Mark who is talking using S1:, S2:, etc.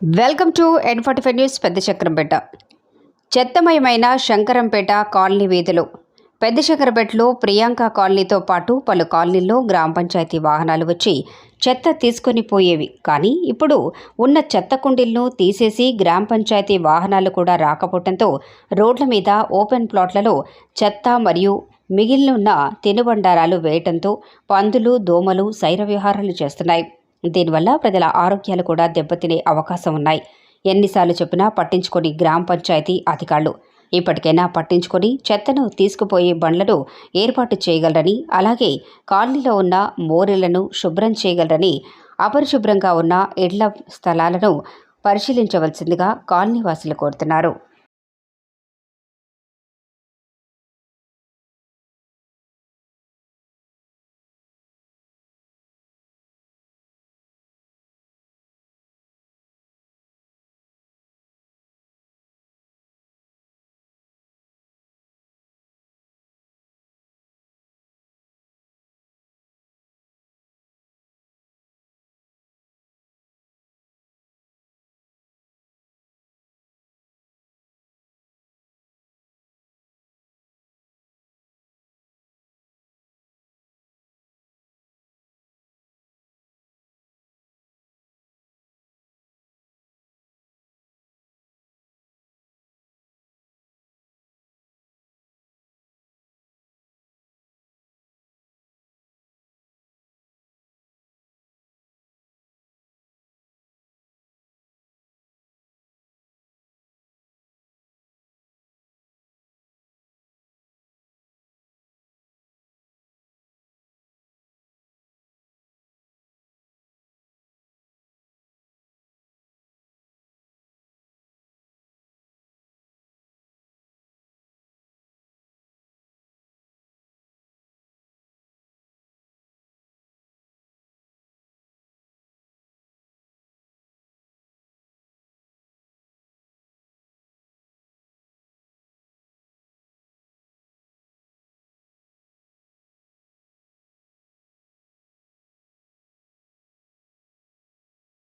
S1: Welcome to N forty five news Pedda Chakrampeta చెత్తమయమైన Shankarampet colony వీధులు. పెద్ద శంకరంపేటలో ప్రియాంక కాలనీతో పాటు పలు కాలనీల్లో గ్రామ పంచాయతీ వాహనాలు వచ్చి చెత్త తీసుకొని పోయేవి. కానీ ఇప్పుడు ఉన్న చెత్త కుండీలను తీసేసి గ్రామ పంచాయతీ వాహనాలు కూడా రాకపోవడంతో రోడ్ల మీద ఓపెన్ ప్లాట్లలో చెత్త మరియు మిగిలినున్న తినుబండారాలు వేయటంతో పందులు దోమలు శైర విహారాలు చేస్తున్నాయి. దీనివల్ల ప్రజల ఆరోగ్యాలు కూడా దెబ్బతినే అవకాశం ఉన్నాయి. ఎన్నిసార్లు చెప్పినా పట్టించుకొని గ్రామ పంచాయతీ అధికారులు. ఇప్పటికైనా పట్టించుకొని చెత్తను తీసుకుపోయే బండ్లను ఏర్పాటు చేయగలరని అలాగే కాలనీలో ఉన్న మోరీలను శుభ్రం చేయగలరని అపరిశుభ్రంగా ఉన్న ఇళ్ళ స్థలాలను పరిశీలించవలసిందిగా కాలనీవాసులు కోరుతున్నారు.